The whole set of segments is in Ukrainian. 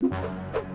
you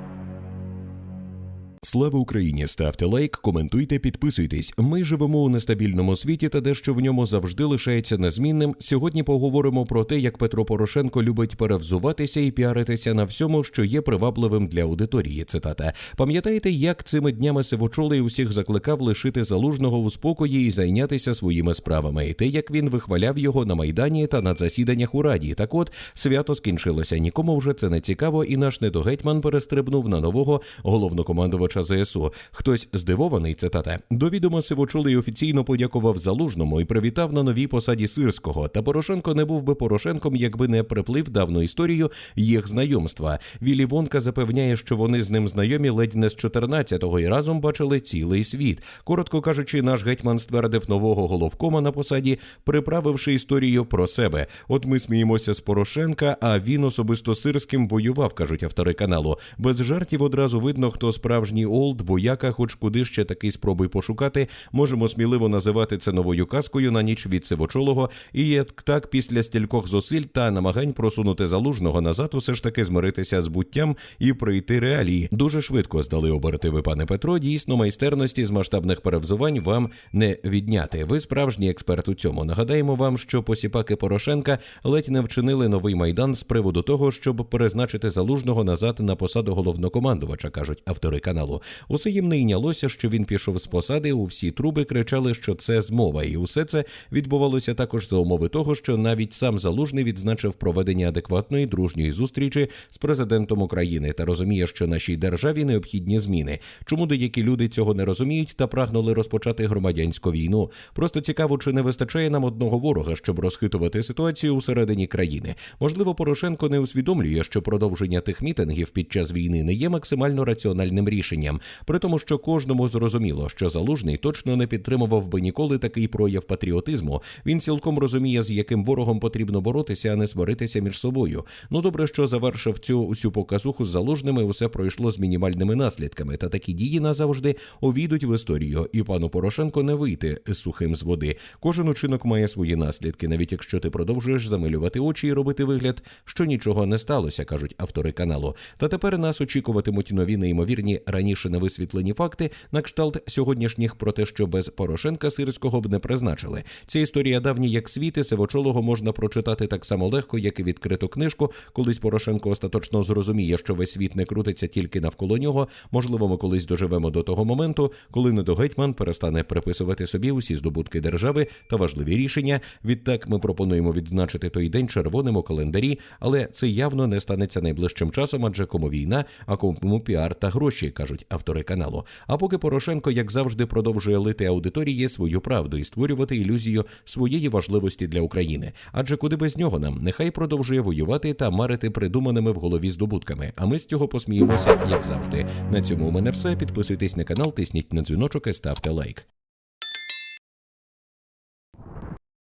Слава Україні! Ставте лайк, коментуйте, підписуйтесь. Ми живемо у нестабільному світі, та дещо в ньому завжди лишається незмінним. Сьогодні поговоримо про те, як Петро Порошенко любить перевзуватися і піаритися на всьому, що є привабливим для аудиторії. Цитата. Пам'ятаєте, як цими днями Сивочолий усіх закликав лишити залужного у спокої і зайнятися своїми справами, і те, як він вихваляв його на майдані та на засіданнях у раді. Так от свято скінчилося. Нікому вже це не цікаво, і наш недогетьман перестрибнув на нового головнокомандувача ЗСУ. Хтось здивований, цитата. До відома Сивочолий офіційно подякував залужному і привітав на новій посаді сирського. Та Порошенко не був би Порошенком, якби не приплив давну історію їх знайомства. Вілі Вонка запевняє, що вони з ним знайомі ледь не з 14-го і разом бачили цілий світ. Коротко кажучи, наш гетьман ствердив нового головкома на посаді, приправивши історію про себе. От ми сміємося з Порошенка, а він особисто сирським воював, кажуть автори каналу. Без жартів одразу видно, хто справжній олд, вояка, хоч куди ще такий спробуй пошукати. Можемо сміливо називати це новою казкою на ніч від сивочолого. І як так, після стількох зусиль та намагань просунути залужного назад, усе ж таки змиритися з буттям і прийти реалії. Дуже швидко здали обертиви, пане Петро. Дійсно, майстерності з масштабних перевзувань вам не відняти. Ви справжній експерт у цьому. Нагадаємо вам, що посіпаки Порошенка ледь не вчинили новий майдан з приводу того, щоб перезначити залужного назад на посаду головнокомандувача, кажуть автори каналу. Усе їм не йнялося, що він пішов з посади. У всі труби кричали, що це змова, і усе це відбувалося також за умови того, що навіть сам залужний відзначив проведення адекватної дружньої зустрічі з президентом України та розуміє, що нашій державі необхідні зміни. Чому деякі люди цього не розуміють та прагнули розпочати громадянську війну? Просто цікаво, чи не вистачає нам одного ворога, щоб розхитувати ситуацію усередині країни. Можливо, Порошенко не усвідомлює, що продовження тих мітингів під час війни не є максимально раціональним рішенням, при тому, що кожному зрозуміло, що залужний точно не підтримував би ніколи такий прояв патріотизму. Він цілком розуміє, з яким ворогом потрібно боротися, а не сваритися між собою. Ну добре, що завершив цю усю показуху з залужними, усе пройшло з мінімальними наслідками. Та такі дії назавжди увійдуть в історію, і пану Порошенко не вийти сухим з води. Кожен учинок має свої наслідки, навіть якщо ти продовжуєш замилювати очі і робити вигляд, що нічого не сталося, кажуть автори каналу. Та тепер нас очікуватимуть нові неймовірні раніше не висвітлені факти на кшталт сьогоднішніх про те, що без Порошенка сирського б не призначили. Ця історія давні як світ, і сивочолого можна прочитати так само легко, як і відкриту книжку. Колись Порошенко остаточно зрозуміє, що весь світ не крутиться тільки навколо нього. Можливо, ми колись доживемо до того моменту, коли недогетьман перестане приписувати собі усі здобутки держави та важливі рішення. Відтак ми пропонуємо відзначити той день червоним у календарі, але це явно не станеться найближчим часом, адже кому війна, а кому піар та гроші, кажуть автори каналу. А поки Порошенко, як завжди, продовжує лити аудиторії свою правду і створювати ілюзію своєї важливості для України. Адже куди без нього нам нехай продовжує воювати та марити придуманими в голові здобутками. А ми з цього посміємося, як завжди. На цьому у мене все. Підписуйтесь на канал, тисніть на дзвіночок і ставте лайк.